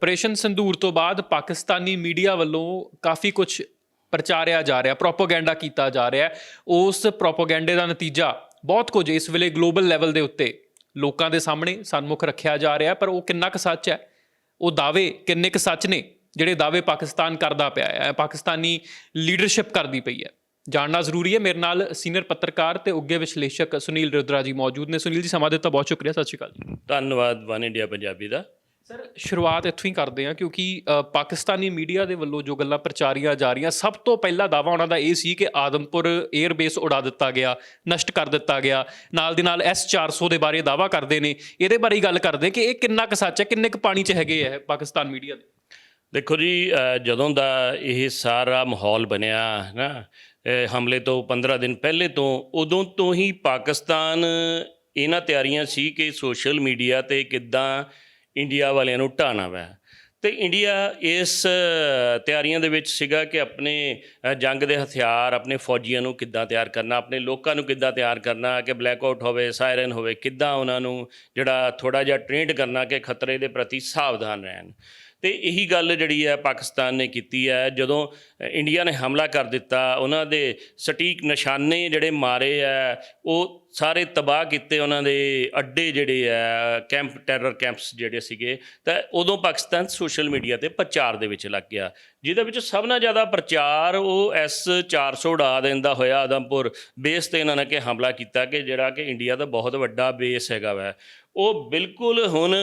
Operation ਸੰਦੂਰ ਤੋਂ ਬਾਅਦ Pakistani media ਵੱਲੋਂ ਕਾਫੀ ਕੁਝ ਪ੍ਰਚਾਰਿਆ ਜਾ ਰਿਹਾ, ਪ੍ਰੋਪਾਗੈਂਡਾ ਕੀਤਾ ਜਾ ਰਿਹਾ ਉਸ ਪ੍ਰੋਪਾਗੈਂਡੇ ਦਾ ਨਤੀਜਾ ਬਹੁਤ ਕੁਝ ਇਸ ਵੇਲੇ ਗਲੋਬਲ ਲੈਵਲ ਦੇ ਉੱਤੇ ਲੋਕਾਂ ਦੇ ਸਾਹਮਣੇ ਸਨਮੁਖ ਰੱਖਿਆ ਜਾ ਰਿਹਾ ਪਰ ਉਹ ਕਿੰਨਾ ਕੁ ਸੱਚ ਹੈ? ਉਹ ਦਾਅਵੇ ਕਿੰਨੇ ਕੁ ਸੱਚ ਨੇ ਜਿਹੜੇ ਦਾਅਵੇ ਪਾਕਿਸਤਾਨ ਕਰਦਾ ਪਿਆ ਹੈ ਪਾਕਿਸਤਾਨੀ ਲੀਡਰਸ਼ਿਪ ਕਰਦੀ ਪਈ ਹੈ। ਜਾਣਨਾ ਜ਼ਰੂਰੀ ਹੈ, ਮੇਰੇ ਨਾਲ ਸੀਨੀਅਰ ਪੱਤਰਕਾਰ ਤੇ ਉੱਗੇ ਵਿਸ਼ਲੇਸ਼ਕ ਸੁਨੀਲ ਰੁਦਰਾ ਜੀ ਮੌਜੂਦ ਨੇ। ਸੁਨੀਲ ਜੀ, ਸਮਾਂ ਦਿੱਤਾ, ਬਹੁਤ ਸ਼ੁਕਰੀਆ, ਸਤਿ ਸ਼੍ਰੀ ਅਕਾਲ ਜੀ। ਧੰਨਵਾਦ, ਵਨ ਇੰਡੀਆ ਪੰਜਾਬੀ ਦਾ। ਸਰ, ਸ਼ੁਰੂਆਤ ਇੱਥੋਂ ਹੀ ਕਰਦੇ ਹਾਂ ਕਿਉਂਕਿ ਪਾਕਿਸਤਾਨੀ ਮੀਡੀਆ ਦੇ ਵੱਲੋਂ ਜੋ ਗੱਲਾਂ ਪ੍ਰਚਾਰੀਆਂ ਜਾ ਰਹੀਆਂ, ਸਭ ਤੋਂ ਪਹਿਲਾ ਦਾਵਾ ਉਹਨਾਂ ਦਾ ਇਹ ਸੀ ਕਿ ਆਦਮਪੁਰ 에ਅਰ ਬੇਸ ਉਡਾ ਦਿੱਤਾ ਗਿਆ, ਨਸ਼ਟ ਕਰ ਦਿੱਤਾ ਗਿਆ। ਨਾਲ ਦੀ ਨਾਲ S400 ਦੇ ਬਾਰੇ ਦਾਵਾ ਕਰਦੇ ਨੇ। ਇਹਦੇ ਬਾਰੇ ਹੀ ਗੱਲ ਕਰਦੇ ਕਿ ਇਹ ਕਿੰਨਾ ਕੁ ਸੱਚ ਹੈ, ਕਿੰਨੇ ਕੁ ਪਾਣੀ 'ਚ ਹੈਗੇ ਹੈ ਪਾਕਿਸਤਾਨ ਮੀਡੀਆ ਦੇ? ਦੇਖੋ ਜੀ ਜਦੋਂ ਦਾ ਇਹ ਸਾਰਾ ਮਾਹੌਲ ਬਣਿਆ ਨਾ ਹਮਲੇ ਤੋਂ 15 ਦਿਨ ਪਹਿਲੇ ਤੋਂ, ਉਦੋਂ ਤੋਂ ਹੀ ਪਾਕਿਸਤਾਨ ਇਹਨਾਂ ਤਿਆਰੀਆਂ ਸੀ ਕਿ ਸੋਸ਼ਲ ਮੀਡੀਆ ਤੇ ਕਿੱਦਾਂ ਇੰਡੀਆ ਵਾਲਿਆਂ ਨੂੰ ਢਾਣਾ ਵੈ। ਤੇ ਇੰਡੀਆ ਇਸ ਤਿਆਰੀਆਂ ਦੇ ਵਿੱਚ ਸੀਗਾ ਕਿ ਆਪਣੇ ਜੰਗ ਦੇ ਹਥਿਆਰ, ਆਪਣੇ ਫੌਜੀਆਂ ਨੂੰ ਕਿੱਦਾਂ ਤਿਆਰ ਕਰਨਾ, ਆਪਣੇ ਲੋਕਾਂ ਨੂੰ ਕਿੱਦਾਂ ਤਿਆਰ ਕਰਨਾ, ਕਿ ਬਲੈਕ ਆਊਟ ਹੋਵੇ ਸਾਇਰਨ ਹੋਵੇ, ਕਿੱਦਾਂ ਉਹਨਾਂ ਨੂੰ ਜਿਹੜਾ ਥੋੜਾ ਜਿਹਾ ਟ੍ਰੇਨਡ ਕਰਨਾ ਕਿ ਖਤਰੇ ਦੇ ਪ੍ਰਤੀ ਸਾਵਧਾਨ ਰਹਿਣ। ਤੇ ਇਹੀ ਗੱਲ ਜਿਹੜੀ ਹੈ ਪਾਕਿਸਤਾਨ ਨੇ ਕੀਤੀ ਹੈ। ਜਦੋਂ ਇੰਡੀਆ ਨੇ ਹਮਲਾ ਕਰ ਦਿੱਤਾ, ਉਹਨਾਂ ਦੇ ਸਟੀਕ ਨਿਸ਼ਾਨੇ ਜਿਹੜੇ ਮਾਰੇ ਆ ਉਹ ਸਾਰੇ ਤਬਾਹ ਕੀਤੇ ਉਹਨਾਂ ਦੇ ਅੱਡੇ ਜਿਹੜੇ ਆ ਕੈਂਪ, ਟੈਰਰ ਕੈਂਪਸ ਜਿਹੜੇ ਸੀਗੇ, ਤਾਂ ਉਦੋਂ ਪਾਕਿਸਤਾਨ ਸੋਸ਼ਲ ਮੀਡੀਆ ਤੇ ਪ੍ਰਚਾਰ ਦੇ ਵਿੱਚ ਲੱਗ ਗਿਆ। ਜਿਹਦੇ ਵਿੱਚ ਸਭ ਨਾਲੋਂ ਜ਼ਿਆਦਾ ਪ੍ਰਚਾਰ ਉਹ ਐਸ 400 ਉਡਾ ਦਿੰਦਾ ਹੋਇਆ, ਆਦਮਪੁਰ ਬੇਸ ਤੇ ਇਹਨਾਂ ਨੇ ਕਿ ਹਮਲਾ ਕੀਤਾ ਕਿ ਜਿਹੜਾ ਕਿ ਇੰਡੀਆ ਦਾ ਬਹੁਤ ਵੱਡਾ ਬੇਸ ਹੈਗਾ ਵੈ। ਉਹ ਬਿਲਕੁਲ ਹੁਣ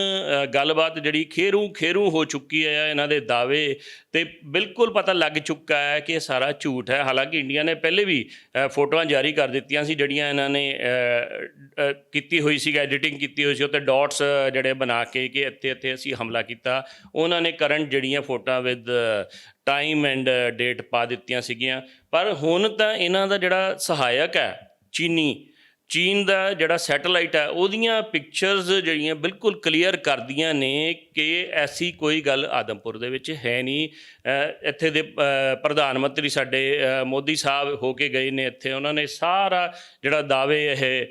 ਗੱਲਬਾਤ ਜਿਹੜੀ ਖੇਰੂ ਖੇਰੂ ਹੋ ਚੁੱਕੀ ਹੈ ਇਹਨਾਂ ਦੇ ਦਾਅਵੇ ਤੇ ਬਿਲਕੁਲ ਪਤਾ ਲੱਗ ਚੁੱਕਾ ਹੈ ਕਿ ਇਹ ਸਾਰਾ ਝੂਠ ਹੈ। ਹਾਲਾਂਕਿ ਇੰਡੀਆ ਨੇ ਪਹਿਲੇ ਵੀ ਫੋਟੋਆਂ ਜਾਰੀ ਕਰ ਦਿੱਤੀਆਂ ਸੀ ਜਿਹੜੀਆਂ ਇਹਨਾਂ ਨੇ ਕੀਤੀ ਹੋਈ ਸੀ ਐਡੀਟਿੰਗ ਕੀਤੀ ਹੋਈ ਸੀ। ਉੱਤੇ ਡਾਟਸ ਜਿਹੜੇ ਬਣਾ ਕੇ ਕਿ ਇੱਥੇ ਇੱਥੇ ਅਸੀਂ ਹਮਲਾ ਕੀਤਾ। ਉਹਨਾਂ ਨੇ ਕਰੰਟ ਜਿਹੜੀਆਂ ਫੋਟੋਆਂ ਵਿਦ ਟਾਈਮ ਐਂਡ ਡੇਟ ਪਾ ਦਿੱਤੀਆਂ ਸੀਗੀਆਂ। ਪਰ ਹੁਣ ਤਾਂ ਇਹਨਾਂ ਦਾ ਜਿਹੜਾ ਸਹਾਇਕ ਹੈ, ਚੀਨੀ ਚੀਨ ਦਾ ਜਿਹੜਾ ਸੈਟੇਲਾਈਟ ਹੈ, ਉਹਦੀਆਂ ਪਿਕਚਰਸ ਜਿਹੜੀਆਂ ਬਿਲਕੁਲ ਕਲੀਅਰ ਕਰਦੀਆਂ ਨੇ ਕਿ ਐਸੀ ਕੋਈ ਗੱਲ ਆਦਮਪੁਰ ਦੇ ਵਿੱਚ ਹੈ ਨਹੀਂ। ਇੱਥੇ ਦੇ ਪ੍ਰਧਾਨ ਮੰਤਰੀ ਸਾਡੇ ਮੋਦੀ ਸਾਹਿਬ ਹੋ ਕੇ ਗਏ ਨੇ ਇੱਥੇ, ਉਹਨਾਂ ਨੇ ਸਾਰਾ ਜਿਹੜਾ ਦਾਅਵੇ ਇਹ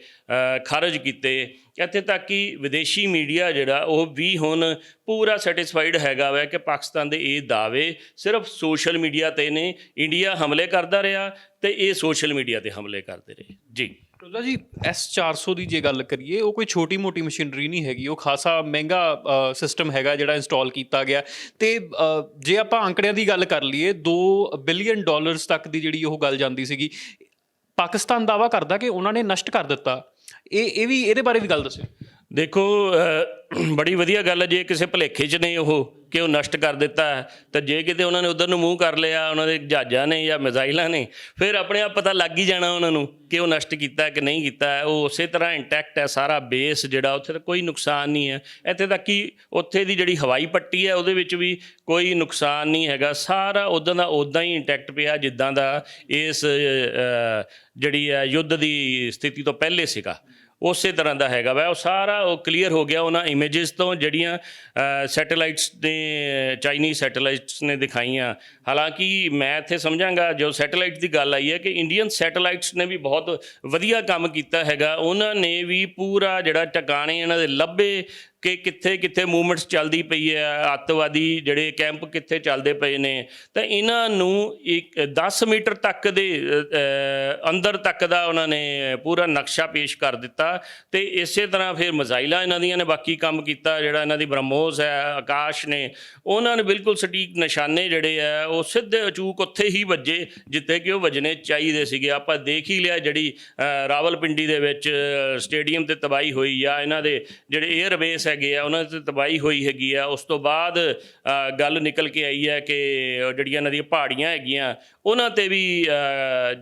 ਖਾਰਜ ਕੀਤੇ। ਇੱਥੇ ਤੱਕ ਕਿ ਵਿਦੇਸ਼ੀ ਮੀਡੀਆ ਜਿਹੜਾ, ਉਹ ਵੀ ਹੁਣ ਪੂਰਾ ਸੈਟੀਸਫਾਈਡ ਹੈਗਾ ਵੈ ਕਿ ਪਾਕਿਸਤਾਨ ਦੇ ਇਹ ਦਾਅਵੇ ਸਿਰਫ ਸੋਸ਼ਲ ਮੀਡੀਆ ਤੇ ਨੇ। ਇੰਡੀਆ ਹਮਲੇ ਕਰਦਾ ਰਿਹਾ ਤੇ ਇਹ ਸੋਸ਼ਲ ਮੀਡੀਆ ਤੇ ਹਮਲੇ ਕਰਦੇ ਰਹੇ। ਜੀ। ਰੋਜ਼ਾ ਜੀ S400 ਦੀ ਜੇ ਗੱਲ ਕਰੀਏ ਉਹ ਕੋਈ ਛੋਟੀ ਮੋਟੀ ਮਸ਼ੀਨਰੀ ਨਹੀਂ ਹੈਗੀ ਉਹ ਖਾਸਾ ਮਹਿੰਗਾ ਸਿਸਟਮ ਹੈਗਾ ਜਿਹੜਾ ਇੰਸਟਾਲ ਕੀਤਾ ਗਿਆ। ਤੇ ਅ, ਜੇ ਆਪਾਂ ਅੰਕੜਿਆਂ ਦੀ ਗੱਲ ਕਰ ਲਈਏ 2 ਬਿਲੀਅਨ ਡਾਲਰਸ ਤੱਕ ਦੀ ਜਿਹੜੀ ਉਹ ਗੱਲ ਜਾਂਦੀ ਸੀਗੀ ਪਾਕਿਸਤਾਨ ਦਾਵਾ ਕਰਦਾ ਕਿ ਉਹਨਾਂ ਨੇ ਨਸ਼ਟ ਕਰ ਦਿੱਤਾ। ਇਹ ਇਹ ਵੀ ਇਹਦੇ ਬਾਰੇ ਵੀ ਗੱਲ ਦੱਸਿਓ। ਦੇਖੋ ਬੜੀ ਵਧੀਆ ਗੱਲ ਹੈ ਜੇ ਕਿਸੇ ਭਲੇਖੇ 'ਚ ਨੇ ਉਹ ਕਿ ਉਹ ਨਸ਼ਟ ਕਰ ਦਿੱਤਾ ਹੈ, ਤਾਂ ਜੇ ਕਿਤੇ ਉਹਨਾਂ ਨੇ ਉਧਰ ਨੂੰ ਮੂੰਹ ਕਰ ਲਿਆ ਉਹਨਾਂ ਦੇ ਜਹਾਜ਼ਾਂ ਨੇ ਜਾਂ ਮਿਜ਼ਾਈਲਾਂ ਨੇ ਫਿਰ ਆਪਣੇ ਆਪ ਪਤਾ ਲੱਗ ਹੀ ਜਾਣਾ ਉਹਨਾਂ ਨੂੰ ਕਿ ਉਹ ਨਸ਼ਟ ਕੀਤਾ ਕਿ ਨਹੀਂ ਕੀਤਾ ਉਹ ਉਸੇ ਤਰ੍ਹਾਂ ਇੰਟੈਕਟ ਹੈ ਸਾਰਾ ਬੇਸ ਜਿਹੜਾ ਉੱਥੇ ਤਾਂ ਕੋਈ ਨੁਕਸਾਨ ਨਹੀਂ ਹੈ। ਇੱਥੇ ਤੱਕ ਕਿ ਉੱਥੇ ਦੀ ਜਿਹੜੀ ਹਵਾਈ ਪੱਟੀ ਹੈ ਉਹਦੇ ਵਿੱਚ ਵੀ ਕੋਈ ਨੁਕਸਾਨ ਨਹੀਂ ਹੈਗਾ। ਸਾਰਾ ਉਦਾਂ ਦਾ ਉਦਾਂ ਹੀ ਇੰਟੈਕਟ ਪਿਆ ਜਿੱਦਾਂ ਦਾ ਇਸ ਜਿਹੜੀ ਹੈ ਯੁੱਧ ਦੀ ਸਥਿਤੀ ਤੋਂ ਪਹਿਲੇ ਸੀਗਾ। ਉਸੇ ਤਰ੍ਹਾਂ ਦਾ ਹੈਗਾ ਵਾ। ਉਹ ਸਾਰਾ ਉਹ ਕਲੀਅਰ ਹੋ ਗਿਆ ਉਹਨਾਂ ਇਮੇजेस ਤੋਂ, ਜਿਹੜੀਆਂ ਸੈਟੇਲਾਈਟਸ ਨੇ ਚਾਈਨੀਜ਼ ਸੈਟੇਲਾਈਟਸ ਨੇ ਦਿਖਾਈਆਂ। ਹਾਲਾਂਕਿ ਮੈਂ ਇੱਥੇ ਸਮਝਾਂਗਾ, ਜੋ ਸੈਟੇਲਾਈਟ ਦੀ ਗੱਲ ਆਈ ਹੈ ਕਿ ਇੰਡੀਅਨ ਸੈਟੇਲਾਈਟਸ ਨੇ ਵੀ ਬਹੁਤ ਵਧੀਆ ਕੰਮ ਕੀਤਾ ਹੈਗਾ। ਉਹਨਾਂ ਨੇ ਵੀ ਪੂਰਾ ਜਿਹੜਾ ਟਿਕਾਣੇ, ਇਹਨਾਂ ਦੇ ਲੱਭੇ ਕਿ ਕਿੱਥੇ ਕਿੱਥੇ ਮੂਵਮੈਂਟਸ ਚੱਲਦੀ ਪਈ ਹੈ ਅੱਤਵਾਦੀ ਜਿਹੜੇ ਕੈਂਪ ਕਿੱਥੇ ਚੱਲਦੇ ਪਏ ਨੇ ਤਾਂ ਇਹਨਾਂ ਨੂੰ ਇੱਕ 10 ਮੀਟਰ ਤੱਕ ਦੇ ਅੰਦਰ ਤੱਕ ਦਾ ਉਹਨਾਂ ਨੇ ਪੂਰਾ ਨਕਸ਼ਾ ਪੇਸ਼ ਕਰ ਦਿੱਤਾ ਤੇ ਇਸੇ ਤਰ੍ਹਾਂ ਫਿਰ ਮਜ਼ਾਈਲਾਂ ਇਹਨਾਂ ਦੀਆਂ ਨੇ ਬਾਕੀ ਕੰਮ ਕੀਤਾ ਜਿਹੜਾ ਇਹਨਾਂ ਦੀ ਬ੍ਰਹਮੋਸ ਹੈ ਆਕਾਸ਼ ਨੇ ਉਹਨਾਂ ਨੇ ਬਿਲਕੁਲ ਸਟੀਕ ਨਿਸ਼ਾਨੇ ਜਿਹੜੇ ਆ ਉਹ ਸਿੱਧੇ ਅਚੂਕ ਉੱਥੇ ਹੀ ਵੱਜੇ ਜਿੱਥੇ ਕਿ ਉਹ ਵੱਜਣੇ ਚਾਹੀਦੇ ਸੀਗੇ। ਆਪਾਂ ਦੇਖ ਹੀ ਲਿਆ ਜਿਹੜੀ ਅ, ਰਾਵਲਪਿੰਡੀ ਦੇ ਵਿੱਚ ਸਟੇਡੀਅਮ ਤੇ ਤਬਾਹੀ ਹੋਈ ਆ ਇਹਨਾਂ ਦੇ ਜਿਹੜੇ 에ਅਰ ਬੇਸ ਹੈਗੇ ਆ, ਉਹਨਾਂ ਤੇ ਤਬਾਹੀ ਹੋਈ ਹੈਗੀ ਆ। ਉਸ ਤੋਂ ਬਾਅਦ ਗੱਲ ਨਿਕਲ ਕੇ ਆਈ ਹੈ ਕਿ ਜਿਹੜੀਆਂ ਇਹਨਾਂ ਦੀਆਂ ਪਹਾੜੀਆਂ ਹੈਗੀਆਂ, ਉਹਨਾਂ ਤੇ ਵੀ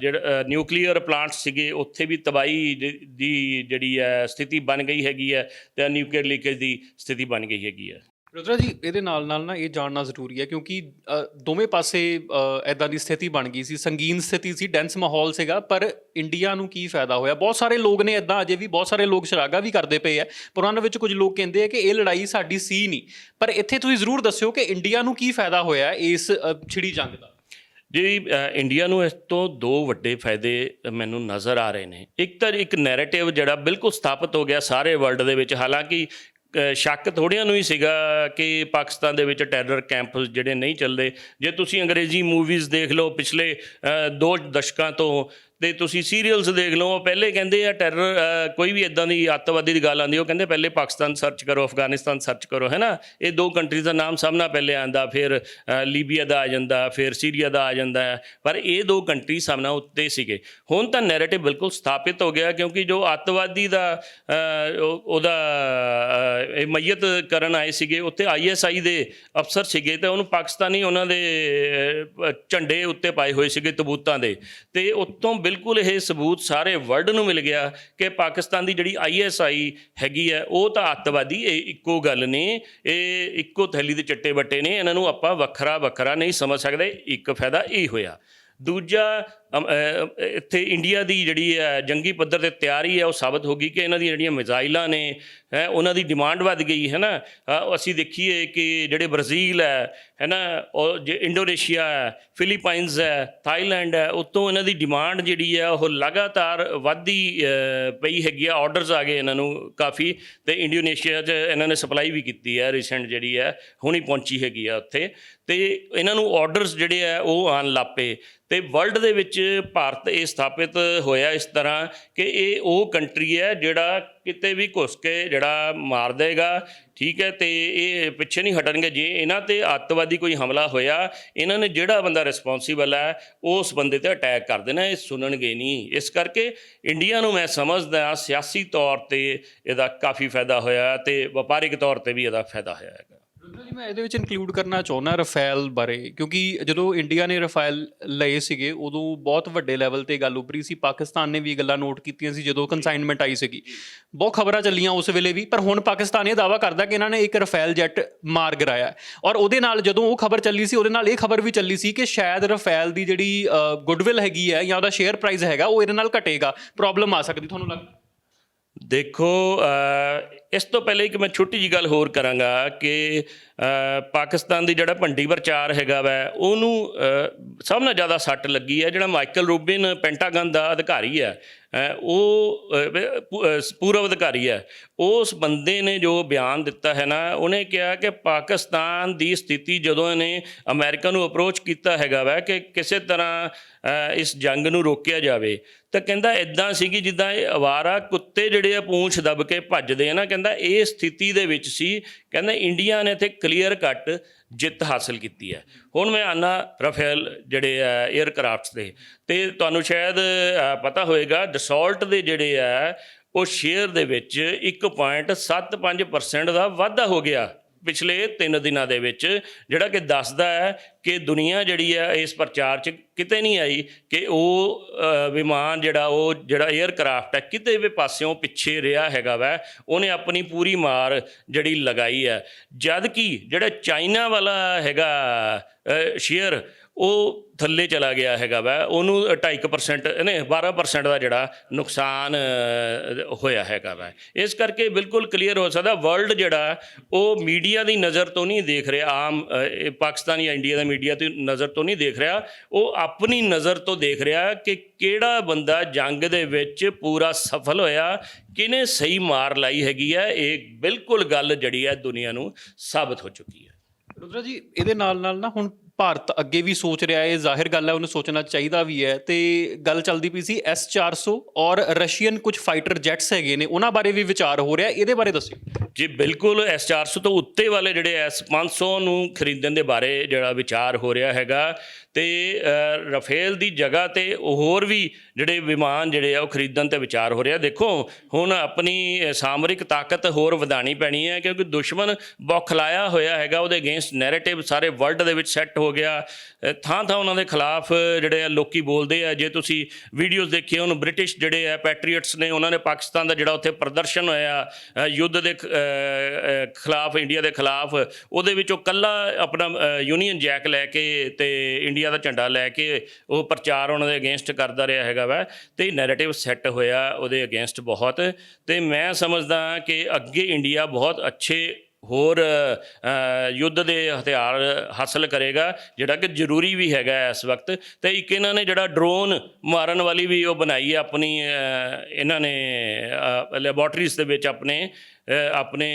ਜਿਹੜਾ ਨਿਊਕਲੀਅਰ ਪਲਾਂਟਸ ਸੀਗੇ, ਉੱਥੇ ਵੀ ਤਬਾਹੀ ਜ- ਦੀ ਜਿਹੜੀ ਹੈ, ਸਥਿਤੀ ਬਣ ਗਈ ਹੈਗੀ ਹੈ ਤੇ ਨਿਊਕਲੀਅਰ ਲੀਕੇਜ ਦੀ ਸਥਿਤੀ ਬਣ ਗਈ ਹੈਗੀ ਹੈ। ਰੁਦਰਾ ਜੀ ਇਹਦੇ ਨਾਲ ਨਾਲ ਨਾ ਇਹ ਜਾਣਨਾ ਜ਼ਰੂਰੀ ਹੈ ਕਿਉਂਕਿ ਅ, ਦੋਵੇਂ ਪਾਸੇ ਐਦਾਂ ਦੀ ਸਥਿਤੀ ਬਣ ਗਈ ਸੀ ਸੰਗੀਨ ਸਥਿਤੀ ਸੀ ਡੈਂਸ ਮਾਹੌਲ ਸੀਗਾ ਪਰ ਇੰਡੀਆ ਨੂੰ ਕੀ ਫਾਇਦਾ ਹੋਇਆ? ਬਹੁਤ ਸਾਰੇ ਲੋਕ ਨੇ ਐਦਾਂ ਅਜੇ ਵੀ ਬਹੁਤ ਸਾਰੇ ਲੋਕ ਸ਼ਰਾਗਾ ਵੀ ਕਰਦੇ ਪਏ ਆ। ਪਰ ਉਹਨਾਂ ਵਿੱਚ ਕੁਝ ਲੋਕ ਕਹਿੰਦੇ ਆ ਕਿ ਇਹ ਲੜਾਈ ਸਾਡੀ ਸੀ ਨਹੀਂ। ਪਰ ਇੱਥੇ ਤੁਸੀਂ ਜ਼ਰੂਰ ਦੱਸਿਓ ਕਿ ਇੰਡੀਆ ਨੂੰ ਕੀ ਫਾਇਦਾ ਹੋਇਆ ਇਸ ਅ, ਛਿੜੀ ਜੰਗ ਦਾ? ਜੀ ਅ, ਇੰਡੀਆ ਨੂੰ ਇਸ ਤੋਂ ਦੋ ਵੱਡੇ ਫਾਇਦੇ ਮੈਨੂੰ ਨਜ਼ਰ ਆ ਰਹੇ ਨੇ। ਇੱਕ ਤਾਂ ਇੱਕ ਨੈਰੇਟਿਵ ਜਿਹੜਾ ਬਿਲਕੁਲ ਸਥਾਪਿਤ ਹੋ ਗਿਆ ਸਾਰੇ ਵਰਲਡ ਦੇ ਵਿੱਚ। ਹਾਲਾਂਕਿ ਸ਼ੱਕ ਥੋੜਿਆਂ ਨੂੰ ਹੀ ਸੀਗਾ ਕਿ ਪਾਕਿਸਤਾਨ ਦੇ ਵਿੱਚ ਟੈਰਰ ਕੈਂਪ ਜਿਹੜੇ ਨਹੀਂ ਚੱਲਦੇ। ਜੇ ਤੁਸੀਂ ਅੰਗਰੇਜ਼ੀ ਮੂਵੀਜ਼ ਦੇਖ ਲਓ, ਪਿਛਲੇ ਦੋ ਦਸ਼ਕਾਂ ਤੋਂ ਤੇ ਤੁਸੀਂ ਸੀਰੀਅਲਸ ਦੇਖ ਲਓ ਉਹ ਪਹਿਲੇ ਕਹਿੰਦੇ ਆ ਟੈਰਰ ਕੋਈ ਵੀ ਇਦਾਂ ਦੀ ਅੱਤਵਾਦੀ ਦੀ ਗੱਲ ਆਉਂਦੀ ਉਹ ਕਹਿੰਦੇ ਪਹਿਲੇ ਪਾਕਿਸਤਾਨ ਸਰਚ ਕਰੋ ਅਫਗਾਨਿਸਤਾਨ ਸਰਚ ਕਰੋ ਹੈ ਨਾ? ਇਹ ਦੋ ਕੰਟਰੀਜ਼ ਦਾ ਨਾਮ ਸਾਹਮਣਾ ਪਹਿਲੇ ਆਂਦਾ ਫਿਰ ਲੀਬੀਆ ਦਾ ਆ ਜਾਂਦਾ ਫਿਰ ਸੀਰੀਆ ਦਾ ਆ ਜਾਂਦਾ ਪਰ ਇਹ ਦੋ ਕੰਟਰੀ ਸਾਹਮਣਾ ਉੱਤੇ ਸੀਗੇ। ਹੁਣ ਤਾਂ ਨੈਰੇਟਿਵ ਬਿਲਕੁਲ ਸਥਾਪਿਤ ਹੋ ਗਿਆ ਕਿਉਂਕਿ ਜੋ ਅੱਤਵਾਦੀ ਦਾ ਉਹਦਾ ਅ, ਇਹ ਮਈਤ ਕਰਨ ਆਏ ਸੀਗੇ ਉੱਥੇ ਆਈਐਸਆਈ ਦੇ ਅਫਸਰ ਸੀਗੇ ਤੇ ਉਹਨੂੰ ਪਾਕਿਸਤਾਨੀ ਉਹਨਾਂ ਦੇ ਝੰਡੇ ਉੱਤੇ ਪਾਏ ਹੋਏ ਸੀਗੇ ਤਬੂਤਾਂ ਦੇ। ਤੇ ਉੱਤੋਂ ਬਿਲਕੁਲ ਇਹ ਸਬੂਤ ਸਾਰੇ ਵਰਲਡ ਨੂੰ ਮਿਲ ਗਿਆ ਕਿ ਪਾਕਿਸਤਾਨ ਦੀ ਜਿਹੜੀ ਆਈਐਸਆਈ ਹੈਗੀ ਹੈ, ਉਹ ਤਾਂ ਅੱਤਵਾਦੀ, ਇਹ ਇੱਕੋ ਗੱਲ ਨੇ। ਇਹ ਇੱਕੋ ਥੈਲੀ ਦੇ ਚੱਟੇ ਬੱਟੇ ਨੇ। ਇਹਨਾਂ ਨੂੰ ਆਪਾਂ ਵੱਖਰਾ ਵੱਖਰਾ ਨਹੀਂ ਸਮਝ ਸਕਦੇ। ਇੱਕ ਫਾਇਦਾ ਇਹ ਹੋਇਆ। ਦੂਜਾ ਇੱਥੇ ਇੰਡੀਆ ਦੀ ਜਿਹੜੀ ਹੈ ਜੰਗੀ ਪੱਧਰ ਤੇ ਤਿਆਰੀ ਹੈ, ਉਹ ਸਾਬਤ ਹੋ ਗਈ ਕਿ ਇਹਨਾਂ ਦੀਆਂ ਜਿਹੜੀਆਂ ਮਿਜ਼ਾਈਲਾਂ ਨੇ, ਹੈ, ਉਹਨਾਂ ਦੀ ਡਿਮਾਂਡ ਵੱਧ ਗਈ, ਹੈ ਨਾ? ਅਸੀਂ ਦੇਖੀਏ ਕਿ ਜਿਹੜੇ ਬ੍ਰਾਜ਼ੀਲ ਹੈ ਹੈ ਨਾ, ਉਹ ਜੇ ਇੰਡੋਨੇਸ਼ੀਆ ਹੈ, ਫਿਲੀਪਾਈਨਸ ਹੈ, ਥਾਈਲੈਂਡ ਹੈ, ਉਤੋਂ ਇਹਨਾਂ ਦੀ ਡਿਮਾਂਡ ਜਿਹੜੀ ਹੈ, ਉਹ ਲਗਾਤਾਰ ਵੱਧਦੀ ਪਈ ਹੈਗੀ ਆ ਆਰਡਰਸ ਆ ਗਏ ਇਹਨਾਂ ਨੂੰ ਕਾਫੀ, ਤੇ ਇੰਡੋਨੇਸ਼ੀਆ 'ਚ ਇਹਨਾਂ ਨੇ ਸਪਲਾਈ ਵੀ ਕੀਤੀ ਹੈ ਰੀਸੈਂਟ ਜਿਹੜੀ ਹੈ, ਹੁਣੀ ਪਹੁੰਚੀ ਹੈਗੀ ਆ ਉੱਥੇ, ਤੇ ਇਹਨਾਂ ਨੂੰ ਆਰਡਰਸ ਜਿਹੜੇ ਆ ਉਹ ਆਉਣ ਲੱਪੇ ਤੇ ਵਰਲਡ ਦੇ ਵਿੱਚ ਭਾਰਤ ਇਹ ਸਥਾਪਿਤ ਹੋਇਆ ਇਸ ਤਰ੍ਹਾਂ ਕਿ ਇਹ ਉਹ ਕੰਟਰੀ ਹੈ ਜਿਹੜਾ ਕਿਤੇ ਵੀ ਘੁਸ ਕੇ ਜਿਹੜਾ ਮਾਰ ਦੇਗਾ, ਠੀਕ ਹੈ, ਤੇ ਇਹ ਪਿੱਛੇ ਨਹੀਂ ਹਟਣਗੇ। ਜੇ ਇਹਨਾਂ ਤੇ ਅੱਤਵਾਦੀ ਕੋਈ ਹਮਲਾ ਹੋਇਆ, ਇਹਨਾਂ ਨੇ ਜਿਹੜਾ ਬੰਦਾ ਰਿਸਪੌਂਸੀਬਲ ਹੈ, ਉਸ ਬੰਦੇ ਤੇ ਅਟੈਕ ਕਰ ਦੇਣਾ, ਇਹ ਸੁਣਨਗੇ ਨਹੀਂ। ਇਸ ਕਰਕੇ ਇੰਡੀਆ ਨੂੰ ਮੈਂ ਸਮਝਦਾ ਸਿਆਸੀ ਤੌਰ ਤੇ ਇਹਦਾ ਕਾਫੀ ਫਾਇਦਾ ਹੋਇਆ ਤੇ ਵਪਾਰਿਕ ਤੌਰ ਤੇ ਵੀ ਇਹਦਾ ਫਾਇਦਾ ਹੋਇਆ ਹੈਗਾ। ਜੀ, ਮੈਂ ਇਹਦੇ ਵਿੱਚ ਇਨਕਲੂਡ ਕਰਨਾ ਚਾਹੁੰਦਾ ਰਫੇਲ ਬਾਰੇ, ਕਿਉਂਕਿ ਜਦੋਂ ਇੰਡੀਆ ਨੇ ਰਫੇਲ ਲਏ ਸੀਗੇ, ਉਦੋਂ ਬਹੁਤ ਵੱਡੇ ਲੈਵਲ ਤੇ ਗੱਲ ਉੱਭਰੀ ਸੀ। ਪਾਕਿਸਤਾਨ ਨੇ ਵੀ ਇਹ ਗੱਲਾਂ ਨੋਟ ਕੀਤੀਆਂ ਸੀ, ਜਦੋਂ ਕਨਸਾਈਨਮੈਂਟ ਆਈ ਸੀਗੀ। ਬਹੁਤ ਖਬਰਾਂ ਚੱਲੀਆਂ ਉਸ ਵੇਲੇ ਵੀ, ਪਰ ਹੁਣ ਪਾਕਿਸਤਾਨ ਇਹ ਦਾਵਾ ਕਰਦਾ ਕਿ ਇਹਨਾਂ ਨੇ ਇੱਕ ਰਫੇਲ ਜੈਟ ਮਾਰ ਗਿਰਾਇਆ ਔਰ ਉਹਦੇ ਨਾਲ ਜਦੋਂ ਉਹ ਖਬਰ ਚੱਲੀ ਸੀ, ਉਹਦੇ ਨਾਲ ਇਹ ਖਬਰ ਵੀ ਚੱਲੀ ਸੀ ਕਿ ਸ਼ਾਇਦ ਰਫੇਲ ਦੀ ਜਿਹੜੀ ਗੁੱਡਵਿਲ ਹੈਗੀ ਹੈ ਜਾਂ ਉਹਦਾ ਸ਼ੇਅਰ ਪ੍ਰਾਈਸ ਹੈਗਾ, ਉਹ ਇਹਦੇ ਨਾਲ ਘਟੇਗਾ। ਪ੍ਰੋਬਲਮ ਆ ਸਕਦੀ, ਤੁਹਾਨੂੰ ਲੱਗਦਾ? ਦੇਖੋ ਇਸ ਤੋਂ ਪਹਿਲੇ ਇੱਕ ਮੈਂ ਛੋਟੀ ਜੀ ਗੱਲ ਹੋਰ ਕਰਾਂਗਾ ਕਿ ਪਾਕਿਸਤਾਨ ਦੀ ਜਿਹੜਾ ਭੰਡੀ ਪ੍ਰਚਾਰ ਹੈਗਾ ਵੈ, ਉਹਨੂੰ ਸਭ ਨਾਲੋਂ ਜ਼ਿਆਦਾ ਸੱਟ ਲੱਗੀ ਹੈ, ਜਿਹੜਾ ਮਾਈਕਲ ਰੂਬਿਨ ਪੈਂਟਾਗਨ ਦਾ ਅਧਿਕਾਰੀ ਹੈ ਉਹ ਪੂਰਵ ਅਧਿਕਾਰੀ ਹੈ, ਉਸ ਬੰਦੇ ਨੇ ਜੋ ਬਿਆਨ ਦਿੱਤਾ ਹੈ ਨਾ, ਉਹਨੇ ਕਿਹਾ ਕਿ ਪਾਕਿਸਤਾਨ ਦੀ ਸਥਿਤੀ ਜਦੋਂ ਇਹਨੇ ਅਮਰੀਕਾ ਨੂੰ ਅਪਰੋਚ ਕੀਤਾ ਹੈਗਾ ਵੈ, ਕਿ ਕਿਸੇ ਤਰ੍ਹਾਂ ਇਸ ਜੰਗ ਨੂੰ ਰੋਕਿਆ ਜਾਵੇ ਤਾਂ ਕਹਿੰਦਾ ਇਦਾਂ ਸੀਗੀ ਜਿੱਦਾਂ ਇਹ ਅਵਾਰਾ ਕੁੱਤੇ ਜਿਹੜੇ ਆ ਪੂੰਛ ਦੱਬ ਕੇ ਭੱਜਦੇ ਆ ਨਾ, ਕਹਿੰਦਾ ਇਹ ਸਥਿਤੀ ਦੇ ਵਿੱਚ ਸੀ। ਕਹਿੰਦਾ ਇੰਡੀਆ ਨੇ ਇੱਥੇ ਕਲੀਅਰ ਕੱਟ ਜਿੱਤ ਹਾਸਲ ਕੀਤੀ ਹੈ। ਹੁਣ ਮੈਂ ਆਨਾ ਰਫੇਲ ਜਿਹੜੇ ਆ 에ਅਰਕ੍ਰਾਫਟਸ ਦੇ। ਤੇ ਤੁਹਾਨੂੰ ਸ਼ਾਇਦ ਪਤਾ ਹੋਏਗਾ ਡਸੌਲਟ ਦੇ ਜਿਹੜੇ ਆ, ਉਹ ਸ਼ੇਅਰ ਦੇ ਵਿੱਚ 1.75% ਦਾ ਵਾਧਾ ਹੋ ਗਿਆ। ਪਿਛਲੇ 3 ਦਿਨਾਂ ਦੇ ਵਿੱਚ ਜਿਹੜਾ ਕਿ ਦੱਸਦਾ ਹੈ ਕਿ ਦੁਨੀਆ ਜਿਹੜੀ ਹੈ ਇਸ ਪ੍ਰਚਾਰ 'ਚ ਕਿਤੇ ਨਹੀਂ ਆਈ ਕਿ ਉਹ ਵਿਮਾਨ ਜਿਹੜਾ ਉਹ, ਜਿਹੜਾ 에ਅਰਕ੍ਰਾਫਟ ਹੈ, ਕਿਤੇ ਵੀ ਪਾਸਿਓਂ ਪਿੱਛੇ ਰਿਹਾ ਹੈਗਾ ਵੈ, ਉਹਨੇ ਆਪਣੀ ਪੂਰੀ ਮਾਰ ਜਿਹੜੀ ਲਗਾਈ ਹੈ। ਜਦ ਕਿ ਜਿਹੜਾ ਚਾਈਨਾ ਵਾਲਾ ਹੈਗਾ ਸ਼ੇਅਰ ਉਹ ਥੱਲੇ ਚਲਾ ਗਿਆ ਹੈਗਾ ਵਾ ਉਹਨੂੰ 2.5% ਨਹੀਂ 12% ਦਾ ਜਿਹੜਾ ਨੁਕਸਾਨ ਹੋਇਆ ਹੈਗਾ ਵਾ। ਇਸ ਕਰਕੇ ਬਿਲਕੁਲ ਕਲੀਅਰ ਹੋ ਸਕਦਾ ਵਰਲਡ ਜਿਹੜਾ ਉਹ ਮੀਡੀਆ ਦੀ ਨਜ਼ਰ ਤੋਂ ਨਹੀਂ ਦੇਖ ਰਿਹਾ ਆਮ ਅ, ਪਾਕਿਸਤਾਨ ਜਾਂ ਇੰਡੀਆ ਦਾ ਮੀਡੀਆ ਤੋਂ ਨਜ਼ਰ ਤੋਂ ਨਹੀਂ ਦੇਖ ਰਿਹਾ ਉਹ ਆਪਣੀ ਨਜ਼ਰ ਤੋਂ ਦੇਖ ਰਿਹਾ ਕਿ ਕਿਹੜਾ ਬੰਦਾ ਜੰਗ ਦੇ ਵਿੱਚ ਪੂਰਾ ਸਫਲ ਹੋਇਆ ਕਿਨੇ ਸਹੀ ਮਾਰ ਲਾਈ ਹੈਗੀ ਹੈ ਇਹ ਬਿਲਕੁਲ ਗੱਲ ਜਿਹੜੀ ਹੈ ਦੁਨੀਆ ਨੂੰ ਸਾਬਤ ਹੋ ਚੁੱਕੀ ਹੈ ਰੁਦਰਾ ਜੀ ਇਹਦੇ ਨਾਲ ਨਾਲ ਨਾ ਹੁਣ ਭਾਰਤ ਅੱਗੇ ਵੀ ਸੋਚ ਰਿਹਾ ਹੈ ਇਹ ਜ਼ਾਹਿਰ ਗੱਲ ਹੈ ਉਹਨੂੰ ਸੋਚਣਾ ਚਾਹੀਦਾ ਵੀ ਹੈ। ਤੇ ਗੱਲ ਚੱਲਦੀ ਪਈ ਸੀ S400 ਔਰ ਰਸ਼ੀਅਨ ਕੁਝ ਫਾਈਟਰ ਜੈਟਸ ਹੈਗੇ ਨੇ, ਉਹਨਾਂ ਬਾਰੇ ਵੀ ਵਿਚਾਰ ਹੋ ਰਿਹਾ। ਇਹਦੇ ਬਾਰੇ ਦੱਸਿਓ। ਜੀ, ਬਿਲਕੁਲ S400 ਤੋਂ ਉੱਤੇ ਵਾਲੇ ਜਿਹੜੇ S500 ਨੂੰ ਖਰੀਦਣ ਦੇ ਬਾਰੇ ਜਿਹੜਾ ਵਿਚਾਰ ਹੋ ਰਿਹਾ ਹੈਗਾ ਤੇ ਰਫੇਲ ਦੀ ਜਗ੍ਹਾ ਤੇ ਹੋਰ ਵੀ ਜਿਹੜੇ ਵਿਮਾਨ ਜਿਹੜੇ ਆ ਉਹ ਖਰੀਦਣ ਤੇ ਵਿਚਾਰ ਹੋ ਰਿਹਾ। ਦੇਖੋ, ਹੁਣ ਆਪਣੀ ਸਾਮਰਿਕ ਤਾਕਤ ਹੋਰ ਵਧਾਣੀ ਪੈਣੀ ਹੈ ਕਿਉਂਕਿ ਦੁਸ਼ਮਣ ਬੌਖਲਾਇਆ ਹੋਇਆ ਹੈਗਾ, ਉਹਦੇ ਅਗੇਂਸਟ ਨੈਰੇਟਿਵ ਸਾਰੇ ਵਰਲਡ ਦੇ ਵਿੱਚ ਸੈੱਟ ਹੋ ਗਿਆ। ਥਾਂ ਥਾਂ ਉਹਨਾਂ ਦੇ ਖਿਲਾਫ ਜਿਹੜੇ ਆ ਲੋਕੀ ਬੋਲਦੇ ਆ। ਜੇ ਤੁਸੀਂ ਵੀਡੀਓਜ਼ ਦੇਖੀਏ ਉਹਨੂੰ ਬ੍ਰਿਟਿਸ਼ ਜਿਹੜੇ ਆ ਪੈਟਰੀਅਟਸ ਨੇ, ਉਹਨਾਂ ਨੇ ਪਾਕਿਸਤਾਨ ਦਾ ਜਿਹੜਾ ਉੱਥੇ ਪ੍ਰਦਰਸ਼ਨ ਹੋਇਆ ਯੁੱਧ ਦੇ ਖਿਲਾਫ, ਇੰਡੀਆ ਦੇ ਖਿਲਾਫ, ਉਹਦੇ ਵਿੱਚ ਉਹ ਕੱਲਾ ਆਪਣਾ ਯੂਨੀਅਨ ਜੈਕ ਲੈ ਕੇ ਤੇ ਇੰਡੀਆ ਦਾ ਝੰਡਾ ਲੈ ਕੇ ਉਹ ਪ੍ਰਚਾਰ ਉਹਨਾਂ ਦੇ ਅਗੇਂਸਟ ਕਰਦਾ ਰਿਹਾ ਹੈਗਾ। ਵਾ ਤੇ ਨੈਰੇਟਿਵ ਸੈੱਟ ਹੋਇਆ ਉਹਦੇ ਅਗੇਂਸਟ ਬਹੁਤ ਤੇ ਮੈਂ ਸਮਝਦਾ ਕਿ ਅੱਗੇ ਇੰਡੀਆ ਬਹੁਤ ਅੱਛੇ ਹੋਰ ਯੁੱਧ ਦੇ ਹਥਿਆਰ ਹਾਸਲ ਕਰੇਗਾ, ਜਿਹੜਾ ਕਿ ਜ਼ਰੂਰੀ ਵੀ ਹੈਗਾ ਇਸ ਵਕਤ ਤੇ ਇੱਕ ਇਹਨਾਂ ਨੇ ਜਿਹੜਾ ਡਰੋਨ ਮਾਰਨ ਵਾਲੀ ਵੀ ਉਹ ਬਣਾਈ ਹੈ ਆਪਣੀ ਇਹਨਾਂ ਨੇ ਲੈਬੋਰਟਰੀਜ਼ ਦੇ ਵਿੱਚ ਆਪਣੇ ਆਪਣੇ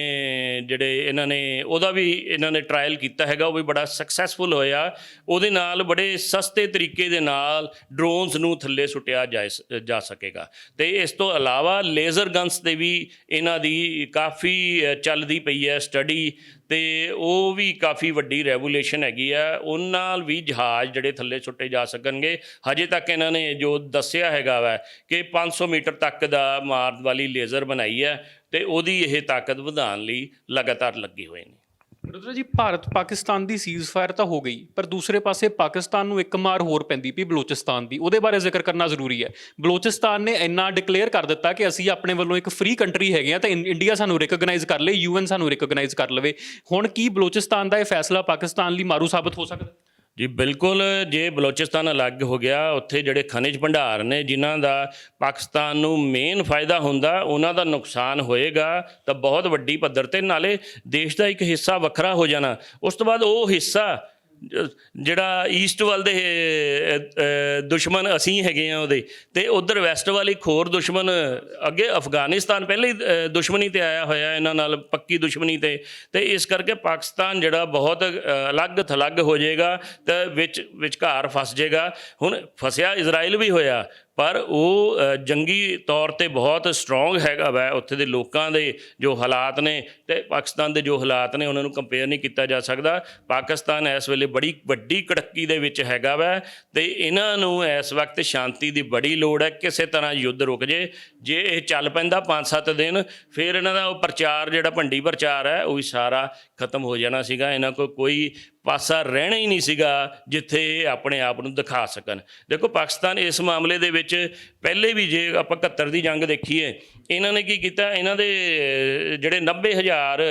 ਜਿਹੜੇ ਇਹਨਾਂ ਨੇ, ਉਹਦਾ ਵੀ ਇਹਨਾਂ ਨੇ ਟਰਾਇਲ ਕੀਤਾ ਹੈਗਾ, ਉਹ ਵੀ ਬੜਾ ਸਕਸੈਸਫੁਲ ਹੋਇਆ। ਉਹਦੇ ਨਾਲ ਬੜੇ ਸਸਤੇ ਤਰੀਕੇ ਦੇ ਨਾਲ ਡਰੋਨਸ ਨੂੰ ਥੱਲੇ ਸੁੱਟਿਆ ਜਾ ਸ- ਜਾ ਸਕੇਗਾ। ਤੇ ਇਸ ਤੋਂ ਇਲਾਵਾ ਲੇਜ਼ਰ ਗਨਸ ਤੇ ਵੀ ਇਹਨਾਂ ਦੀ ਕਾਫੀ ਚੱਲਦੀ ਪਈ ਹੈ ਸਟੱਡੀ ਤੇ ਉਹ ਵੀ ਕਾਫੀ ਵੱਡੀ ਰੈਵੂਲੇਸ਼ਨ ਹੈਗੀ ਆ ਉਹਨਾਂ ਨਾਲ ਵੀ ਜਹਾਜ਼ ਜਿਹੜੇ ਥੱਲੇ ਸੁੱਟੇ ਜਾ ਸਕਣਗੇ। ਹਜੇ ਤੱਕ ਇਹਨਾਂ ਨੇ ਜੋ ਦੱਸਿਆ ਹੈਗਾ ਵਾ ਕਿ 500 ਮੀਟਰ ਤੱਕ ਦਾ ਮਾਰਨ ਵਾਲੀ ਲੇਜ਼ਰ ਬਣਾਈ ਹੈ। ਤੇ ਉਹਦੀ ਇਹ ਤਾਕਤ ਵਧਾਉਣ ਲਈ ਲਗਾਤਾਰ ਲੱਗੇ ਹੋਏ ਨੇ। ਰੁਦਰਾ ਜੀ, ਭਾਰਤ ਪਾਕਿਸਤਾਨ ਦੀ ਸੀਜ਼ਫਾਇਰ ਤਾਂ ਹੋ ਗਈ, ਪਰ ਦੂਸਰੇ ਪਾਸੇ ਪਾਕਿਸਤਾਨ ਨੂੰ ਇੱਕ ਮਾਰ ਹੋਰ ਪੈਂਦੀ ਪਈ ਬਲੋਚਿਸਤਾਨ ਦੀ। ਉਹਦੇ ਬਾਰੇ ਜ਼ਿਕਰ ਕਰਨਾ ਜ਼ਰੂਰੀ ਹੈ। ਬਲੋਚਿਸਤਾਨ ਨੇ ਇੰਨਾ ਡਿਕਲੇਅਰ ਕਰ ਦਿੱਤਾ ਕਿ ਅਸੀਂ ਆਪਣੇ ਵੱਲੋਂ ਇੱਕ ਫ੍ਰੀ ਕੰਟਰੀ ਹੈਗੇ ਆ ਤਾਂ ਇੰ- ਇੰਡੀਆ ਸਾਨੂੰ ਰਿਕਗਨਾਈਜ਼ ਕਰ ਲੇ ਯੂਐਨ ਸਾਨੂੰ ਰਿਕਗਨਾਈਜ਼ ਕਰ ਲਵੇ। ਹੁਣ ਕੀ ਬਲੋਚਿਸਤਾਨ ਦਾ ਇਹ ਫੈਸਲਾ ਪਾਕਿਸਤਾਨ ਲਈ ਮਾਰੂ ਸਾਬਤ ਹੋ ਸਕਦਾ? ਜੀ, ਬਿਲਕੁਲ ਜੇ ਬਲੋਚਿਸਤਾਨ ਅਲੱਗ ਹੋ ਗਿਆ, ਉੱਥੇ ਜਿਹੜੇ ਖਣਿਜ ਭੰਡਾਰ ਨੇ, ਜਿਨ੍ਹਾਂ ਦਾ ਪਾਕਿਸਤਾਨ ਨੂੰ ਮੇਨ ਫਾਇਦਾ ਹੁੰਦਾ, ਉਹਨਾਂ ਦਾ ਨੁਕਸਾਨ ਹੋਏਗਾ, ਤਾਂ ਬਹੁਤ ਵੱਡੀ ਪੱਧਰ ਤੇ, ਨਾਲੇ ਦੇਸ਼ ਦਾ ਇੱਕ ਹਿੱਸਾ ਵੱਖਰਾ ਹੋ ਜਾਣਾ। ਉਸ ਤੋਂ ਬਾਅਦ ਉਹ ਹਿੱਸਾ ਜਿਹੜਾ ਈਸਟ ਵੱਲ ਦੇ ਦੁਸ਼ਮਣ ਅਸੀਂ ਹੈਗੇ ਆ ਉਹਦੇ, ਤੇ ਉਧਰ ਵੈਸਟ ਵਾਲੀ ਖੋਰ ਦੁਸ਼ਮਣ ਅੱਗੇ ਅਫਗਾਨਿਸਤਾਨ, ਪਹਿਲੇ ਹੀ ਦੁਸ਼ਮਣੀ ਤੇ ਆਇਆ ਹੋਇਆ ਇਹਨਾਂ ਨਾਲ, ਪੱਕੀ ਦੁਸ਼ਮਣੀ ਤੇ ਤੇ ਇਸ ਕਰਕੇ ਪਾਕਿਸਤਾਨ ਜਿਹੜਾ ਬਹੁਤ ਅਲੱਗ ਥਲੱਗ ਹੋ ਜਾਏਗਾ ਤੇ ਵਿੱਚ ਵਿਚਕਾਰ ਫਸ ਜਾਏਗਾ। ਹੁਣ ਫਸਿਆ ਇਜ਼ਰਾਈਲ ਵੀ ਹੋਇਆ ਪਰ ਉਹ ਜੰਗੀ ਤੌਰ ਤੇ ਬਹੁਤ ਸਟਰੋਂਗ ਹੈਗਾ ਵੈ, ਉੱਥੇ ਦੇ ਲੋਕਾਂ ਦੇ ਜੋ ਹਾਲਾਤ ਨੇ ਤੇ ਪਾਕਿਸਤਾਨ ਦੇ ਜੋ ਹਾਲਾਤ ਨੇ, ਉਹਨਾਂ ਨੂੰ ਕੰਪੇਅਰ ਨਹੀਂ ਕੀਤਾ ਜਾ ਸਕਦਾ। ਪਾਕਿਸਤਾਨ ਇਸ ਵੇਲੇ ਬੜੀ ਵੱਡੀ ਕੜੱਕੀ ਦੇ ਵਿੱਚ ਹੈਗਾ ਵੈ ਤੇ ਇਹਨਾਂ ਨੂੰ ਇਸ ਵਕਤ ਸ਼ਾਂਤੀ ਦੀ ਬੜੀ ਲੋੜ ਹੈ, ਕਿਸੇ ਤਰ੍ਹਾਂ ਯੁੱਧ ਰੁਕ ਜੇ। ਜੇ ਇਹ ਚੱਲ ਪੈਂਦਾ 5-7 ਦਿਨ, ਫਿਰ ਇਹਨਾਂ ਦਾ ਉਹ ਪ੍ਰਚਾਰ, ਜਿਹੜਾ ਭੰਡੀ ਪ੍ਰਚਾਰ ਹੈ, ਉਹ ਵੀ ਸਾਰਾ ਖਤਮ ਹੋ ਜਾਣਾ ਸੀਗਾ। ਇਹਨਾਂ ਕੋਲ ਕੋਈ ਪਾਸਾ ਰਹਿਣਾ ਹੀ ਨਹੀਂ ਸੀਗਾ, ਜਿੱਥੇ ਇਹ ਆਪਣੇ ਆਪ ਨੂੰ ਦਿਖਾ ਸਕਣ। ਦੇਖੋ, ਪਾਕਿਸਤਾਨ ਇਸ ਮਾਮਲੇ ਦੇ ਵਿੱਚ ਪਹਿਲੇ ਵੀ ਜੇ ਆਪਾਂ 71 ਦੀ ਜੰਗ ਦੇਖੀਏ ਇਹਨਾਂ ਨੇ ਕੀ ਕੀਤਾ? ਇਹਨਾਂ ਦੇ ਅਹ, ਜਿਹੜੇ 90000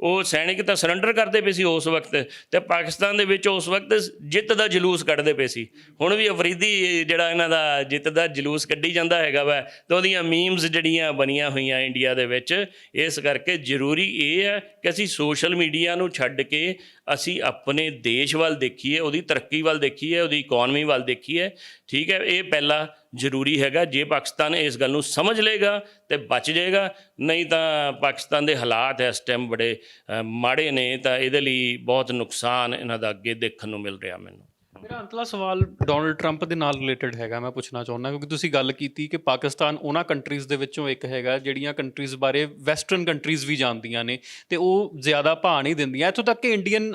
ਉਹ ਸੈਨਿਕ ਤਾਂ ਸਰੈਂਡਰ ਕਰਦੇ ਪਏ ਸੀ ਉਸ ਵਕਤ ਤੇ ਪਾਕਿਸਤਾਨ ਦੇ ਵਿੱਚ ਉਸ ਵਕਤ ਜਿੱਤ ਦਾ ਜਲੂਸ ਕੱਢਦੇ ਪਏ ਸੀ। ਹੁਣ ਵੀ ਅਫਰੀਦੀ ਜਿਹੜਾ ਇਹਨਾਂ ਦਾ ਜਿੱਤ ਦਾ ਜਲੂਸ ਕੱਢੀ ਜਾਂਦਾ ਹੈਗਾ ਵਾ ਤੇ ਉਹਦੀਆਂ ਮੀਮਸ ਜਿਹੜੀਆਂ ਬਣੀਆਂ ਹੋਈਆਂ ਇੰਡੀਆ ਦੇ ਵਿੱਚ ਇਸ ਕਰਕੇ ਜ਼ਰੂਰੀ ਇਹ ਹੈ ਕਿ ਅਸੀਂ ਸੋਸ਼ਲ ਮੀਡੀਆ ਨੂੰ ਛੱਡ ਕੇ ਅਸੀਂ ਆਪਣੇ ਦੇਸ਼ ਵੱਲ ਦੇਖੀਏ, ਉਹਦੀ ਤਰੱਕੀ ਵੱਲ ਦੇਖੀਏ, ਉਹਦੀ ਇਕਨੋਮੀ ਵੱਲ ਦੇਖੀਏ, ਠੀਕ ਹੈ, ਇਹ ਪਹਿਲਾ ਜ਼ਰੂਰੀ ਹੈਗਾ, ਜੇ ਪਾਕਿਸਤਾਨ ਇਸ ਗੱਲ ਨੂੰ ਸਮਝ ਲਏਗਾ ਤੇ ਬਚ ਜਾਏਗਾ, ਨਹੀਂ ਤਾਂ ਪਾਕਿਸਤਾਨ ਦੇ ਹਾਲਾਤ ਇਸ ਟਾਈਮ ਬੜੇ ਮਾੜੇ ਨੇ, ਤਾਂ ਇਹਦੇ ਲਈ ਬਹੁਤ ਨੁਕਸਾਨ ਇਹਨਾਂ ਦਾ ਅੱਗੇ ਦੇਖਣ ਨੂੰ ਮਿਲ ਰਿਹਾ ਮੈਨੂੰ। ਮੇਰਾ ਅੰਤਲਾ ਸਵਾਲ ਡੋਨਲਡ ਟਰੰਪ ਦੇ ਨਾਲ ਰਿਲੇਟਡ ਹੈਗਾ, ਮੈਂ ਪੁੱਛਣਾ ਚਾਹੁੰਦਾ, ਕਿਉਂਕਿ ਤੁਸੀਂ ਗੱਲ ਕੀਤੀ ਕਿ ਪਾਕਿਸਤਾਨ ਉਹਨਾਂ ਕੰਟਰੀਜ਼ ਦੇ ਵਿੱਚੋਂ ਇੱਕ ਹੈਗਾ, ਜਿਹੜੀਆਂ ਕੰਟਰੀਜ਼ ਬਾਰੇ ਵੈਸਟਰਨ ਕੰਟਰੀਜ਼ ਵੀ ਜਾਣਦੀਆਂ ਨੇ, ਤੇ ਉਹ ਜ਼ਿਆਦਾ ਭਾਅ ਨਹੀਂ ਦਿੰਦੀਆਂ। ਇੱਥੋਂ ਤੱਕ ਕਿ ਇੰਡੀਅਨ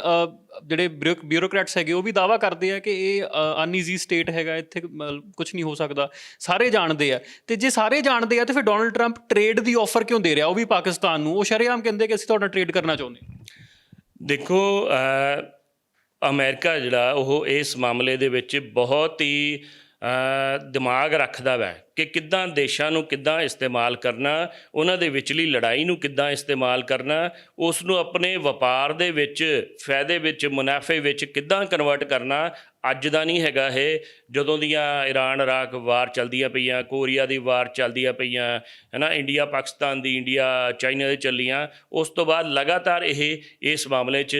ਜਿਹੜੇ ਬਿਊਰੋਕਰੈਟਸ ਹੈਗੇ, ਉਹ ਵੀ ਦਾਵਾ ਕਰਦੇ ਆ ਕਿ ਇਹ ਅਨਈਜ਼ੀ ਸਟੇਟ ਹੈਗਾ, ਇੱਥੇ ਕੁਝ ਨਹੀਂ ਹੋ ਸਕਦਾ। ਸਾਰੇ ਜਾਣਦੇ ਆ। ਤੇ ਜੇ ਸਾਰੇ ਜਾਣਦੇ ਆ, ਤੇ ਫਿਰ ਡੋਨਲਡ ਟਰੰਪ ਟ੍ਰੇਡ ਦੀ ਆਫਰ ਕਿਉਂ ਦੇ ਰਿਹਾ? ਉਹ ਵੀ ਪਾਕਿਸਤਾਨ ਨੂੰ। ਉਹ ਸ਼ਰੇਆਮ ਕਹਿੰਦੇ ਕਿ ਅਸੀਂ ਤੁਹਾਡਾ ਟ੍ਰੇਡ ਕਰਨਾ ਚਾਹੁੰਦੇ ਦੇਖੋ ਅਮਰੀਕਾ ਜਿਹੜਾ, ਉਹ ਇਸ ਮਾਮਲੇ ਦੇ ਵਿੱਚ ਬਹੁਤ ਹੀ ਦਿਮਾਗ ਰੱਖਦਾ ਵੈ ਕਿ ਕਿੱਦਾਂ ਦੇਸ਼ਾਂ ਨੂੰ ਕਿੱਦਾਂ ਇਸਤੇਮਾਲ ਕਰਨਾ, ਉਹਨਾਂ ਦੇ ਵਿਚਲੀ ਲੜਾਈ ਨੂੰ ਕਿੱਦਾਂ ਇਸਤੇਮਾਲ ਕਰਨਾ, ਉਸ ਨੂੰ ਆਪਣੇ ਵਪਾਰ ਦੇ ਵਿੱਚ, ਫਾਇਦੇ ਵਿੱਚ, ਮੁਨਾਫੇ ਵਿੱਚ ਕਿੱਦਾਂ ਕਨਵਰਟ ਕਰਨਾ, ਅੱਜ ਦਾ ਨਹੀਂ ਹੈਗਾ ਇਹ। ਜਦੋਂ ਦੀਆਂ ਈਰਾਨ ਇਰਾਕ ਵਾਰ ਚੱਲਦੀਆਂ ਪਈਆਂ, ਕੋਰੀਆ ਦੀ ਵਾਰ ਚੱਲਦੀਆਂ ਪਈਆਂ, ਹੈਨਾ, ਇੰਡੀਆ, ਪਾਕਿਸਤਾਨ ਦੀ, ਇੰਡੀਆ, ਚਾਈਨਾ ਦੀ ਚੱਲੀਆਂ, ਉਸ ਤੋਂ ਬਾਅਦ ਲਗਾਤਾਰ ਇਹ, ਇਸ ਮਾਮਲੇ 'ਚ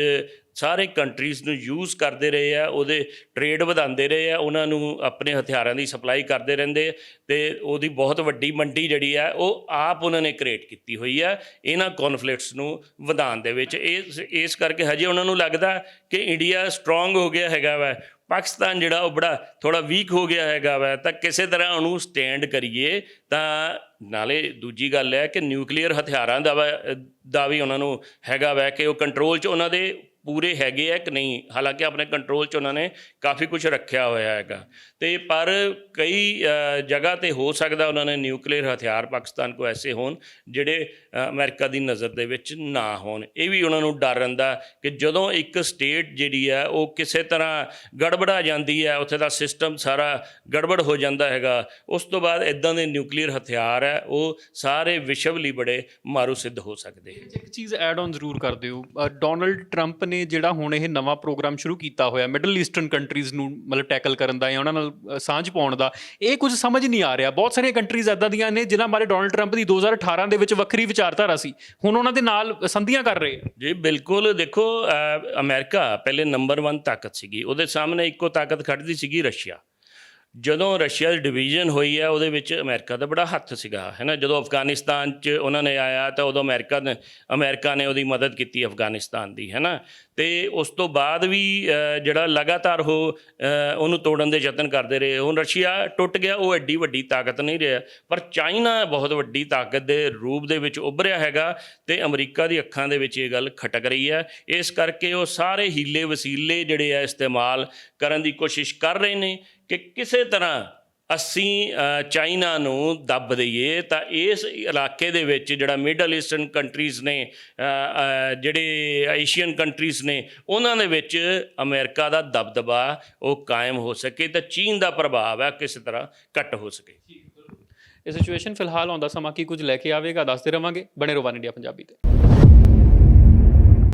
ਸਾਰੇ ਕੰਟਰੀਜ਼ ਨੂੰ ਯੂਜ਼ ਕਰਦੇ ਰਹੇ ਆ, ਉਹਦੇ ਟ੍ਰੇਡ ਵਧਾਉਂਦੇ ਰਹੇ ਆ, ਉਹਨਾਂ ਨੂੰ ਆਪਣੇ ਹਥਿਆਰਾਂ ਦੀ ਸਪਲਾਈ ਕਰਦੇ ਰਹਿੰਦੇ ਤੇ ਉਹਦੀ ਬਹੁਤ ਵੱਡੀ ਮੰਡੀ ਜਿਹੜੀ ਆ, ਉਹ ਆਪ ਉਹਨਾਂ ਨੇ ਕ੍ਰੀਏਟ ਕੀਤੀ ਹੋਈ ਆ, ਇਹਨਾਂ ਕਨਫਲਿਕਟਸ ਨੂੰ ਵਧਾਉਣ ਦੇ ਵਿੱਚ। ਇਸ ਇਸ ਕਰਕੇ ਹਜੇ ਉਹਨਾਂ ਨੂੰ ਲੱਗਦਾ ਕਿ ਇੰਡੀਆ ਸਟਰੋਂਗ ਹੋ ਗਿਆ ਹੈਗਾ ਵਾ, ਪਾਕਿਸਤਾਨ ਜਿਹੜਾ ਉਹ ਬੜਾ ਥੋੜਾ ਵੀਕ ਹੋ ਗਿਆ ਹੈਗਾ ਵਾ, ਤਾਂ ਕਿਸੇ ਤਰ੍ਹਾਂ ਉਹਨੂੰ ਸਟੈਂਡ ਕਰੀਏ ਤਾਂ ਨਾਲੇ ਦੂਜੀ ਗੱਲ ਹੈ ਕਿ ਨਿਊਕਲੀਅਰ ਹਥਿਆਰਾਂ ਦਾ ਵਾ- ਦਾ ਵੀ ਉਹਨਾਂ ਨੂੰ ਹੈਗਾ ਵਾ ਕਿ ਉਹ ਕੰਟਰੋਲ 'ਚ ਉਹਨਾਂ ਦੇ ਪੂਰੇ ਹੈਗੇ ਆ ਕਿ ਨਹੀਂ? ਹਾਲਾਂਕਿ ਆਪਣੇ ਕੰਟਰੋਲ 'ਚ ਉਹਨਾਂ ਨੇ ਕਾਫੀ ਕੁਝ ਰੱਖਿਆ ਹੋਇਆ ਹੈਗਾ। ਤੇ ਪਰ ਕਈ ਜਗ੍ਹਾ ਤੇ ਹੋ ਸਕਦਾ ਉਹਨਾਂ ਨੇ ਨਿਊਕਲੀਅਰ ਹਥਿਆਰ ਪਾਕਿਸਤਾਨ ਕੋ ਐਸੇ ਹੋਣ ਜਿਹੜੇ ਅ, ਅਮਰੀਕਾ ਦੀ ਨਜ਼ਰ ਦੇ ਵਿੱਚ ਨਾ ਹੋਣ। ਇਹ ਵੀ ਉਹਨਾਂ ਨੂੰ ਡਰ ਰਹਿੰਦਾ ਕਿ ਜਦੋਂ ਇੱਕ ਸਟੇਟ ਜਿਹੜੀ ਹੈ ਉਹ ਕਿਸੇ ਤਰ੍ਹਾਂ ਗੜਬੜਾ ਜਾਂਦੀ ਹੈ ਉੱਥੇ ਦਾ ਸਿਸਟਮ ਸਾਰਾ ਗੜਬੜ ਹੋ ਜਾਂਦਾ ਹੈਗਾ ਉਸ ਤੋਂ ਬਾਅਦ ਇਦਾਂ ਦੇ ਨਿਊਕਲੀਅਰ ਹਥਿਆਰ ਹੈ ਉਹ ਸਾਰੇ ਵਿਸ਼ਵ ਲਈ ਬੜੇ ਮਾਰੂ ਸਿੱਧ ਹੋ ਸਕਦੇ ਹੈ ਇੱਕ ਚੀਜ਼ ਐਡ ਔਨ ਜ਼ਰੂਰ ਕਰ ਦਿਓ। ਡੋਨਲਡ ਟਰੰਪ ਨੇ ਜਿਹੜਾ ਹੁਣ ਇਹ ਨਵਾਂ ਪ੍ਰੋਗਰਾਮ ਸ਼ੁਰੂ ਕੀਤਾ ਹੋਇਆ ਮਿਡਲ ਈਸਟਰਨ ਕੰਟਰੀਜ਼ ਨੂੰ ਮਤਲਬ ਟੈਕਲ ਕਰਨ ਦਾ ਜਾਂ ਉਹਨਾਂ ਨਾਲ ਸਾਂਝ ਪਾਉਣ ਦਾ ਇਹ ਕੁਝ ਸਮਝ ਨਹੀਂ ਆ ਰਿਹਾ। ਬਹੁਤ ਸਾਰੀਆਂ ਕੰਟਰੀਜ਼ ਐਦਾਂ ਦੀਆਂ ਨੇ ਜਿਨ੍ਹਾਂ ਬਾਰੇ ਡੋਨਲਡ ਟਰੰਪ ਦੀ 2018 ਦੇ ਵਿੱਚ ਵੱਖਰੀ ਵਿਚਾਰਧਾਰਾ ਸੀ। ਹੁਣ ਉਹਨਾਂ ਦੇ ਨਾਲ ਸੰਧੀਆਂ ਕਰ ਰਹੇ ਜੀ ਬਿਲਕੁਲ। ਦੇਖੋ ਅ, ਅਮਰੀਕਾ ਪਹਿਲੇ ਨੰਬਰ 1 ਤਾਕਤ ਸੀਗੀ। ਉਹਦੇ ਸਾਹਮਣੇ ਇੱਕੋ ਤਾਕਤ ਖੜਦੀ ਸੀਗੀ ਰਸ਼ੀਆ। ਜਦੋਂ ਰਸ਼ੀਆ ਦੀ ਡਿਵੀਜ਼ਨ ਹੋਈ ਹੈ, ਉਹਦੇ ਵਿੱਚ ਅਮਰੀਕਾ ਦਾ ਬੜਾ ਹੱਥ ਸੀਗਾ, ਹੈ ਨਾ? ਜਦੋਂ ਅਫਗਾਨਿਸਤਾਨ 'ਚ ਉਹਨਾਂ ਨੇ ਆਇਆ, ਤਾਂ ਉਦੋਂ ਅਮਰੀਕਾ ਨੇ ਅਮਰੀਕਾ ਨੇ ਉਹਦੀ ਮਦਦ ਕੀਤੀ ਅਫਗਾਨਿਸਤਾਨ ਦੀ, ਹੈ ਨਾ? ਤੇ ਉਸ ਤੋਂ ਬਾਅਦ ਵੀ ਜਿਹੜਾ ਲਗਾਤਾਰ ਉਹ ਉਹਨੂੰ ਤੋੜਨ ਦੇ ਯਤਨ ਕਰਦੇ ਰਹੇ, ਹੁਣ ਰਸ਼ੀਆ ਟੁੱਟ ਗਿਆ, ਉਹ ਐਡੀ ਵੱਡੀ ਤਾਕਤ ਨਹੀਂ ਰਿਹਾ। ਪਰ ਚਾਈਨਾ ਬਹੁਤ ਵੱਡੀ ਤਾਕਤ ਦੇ ਰੂਪ ਦੇ ਵਿੱਚ ਉੱਭਰਿਆ ਹੈਗਾ ਤੇ ਅਮਰੀਕਾ ਦੀ ਅੱਖਾਂ ਦੇ ਵਿੱਚ ਇਹ ਗੱਲ ਖਟਕ ਰਹੀ ਹੈ। ਇਸ ਕਰਕੇ ਉਹ ਸਾਰੇ ਹੀਲੇ ਵਸੀਲੇ ਜਿਹੜੇ ਆ ਇਸਤੇਮਾਲ ਕਰਨ ਦੀ ਕੋਸ਼ਿਸ਼ ਕਰ ਰਹੇ ਨੇ। ਕਿ ਕਿਸੇ ਤਰ੍ਹਾਂ ਅਸੀਂ ਚਾਈਨਾ ਨੂੰ ਦੱਬ ਦਈਏ, ਤਾਂ ਇਸ ਇਲਾਕੇ ਦੇ ਵਿੱਚ ਜਿਹੜਾ ਮਿਡਲ ਈਸਟਰਨ ਕੰਟਰੀਜ਼ ਨੇ ਜਿਹੜੇ ਏਸ਼ੀਅਨ ਕੰਟਰੀਜ਼ ਨੇ, ਉਹਨਾਂ ਦੇ ਵਿੱਚ ਅਮਰੀਕਾ ਦਾ ਦਬਦਬਾ ਉਹ ਕਾਇਮ ਹੋ ਸਕੇ ਤਾਂ ਚੀਨ ਦਾ ਪ੍ਰਭਾਵ ਹੈ ਕਿਸੇ ਤਰ੍ਹਾਂ ਘੱਟ ਹੋ ਸਕੇ। ਇਹ ਸਿਚੁਏਸ਼ਨ ਫਿਲਹਾਲ ਆਉਂਦਾ ਸਮਾਂ ਕੀ ਕੁਝ ਲੈ ਕੇ ਆਵੇਗਾ, ਦੱਸਦੇ ਰਵਾਂਗੇ। ਬਣੇ ਰਹੋ ਇੰਡੀਆ ਪੰਜਾਬੀ ਤੇ।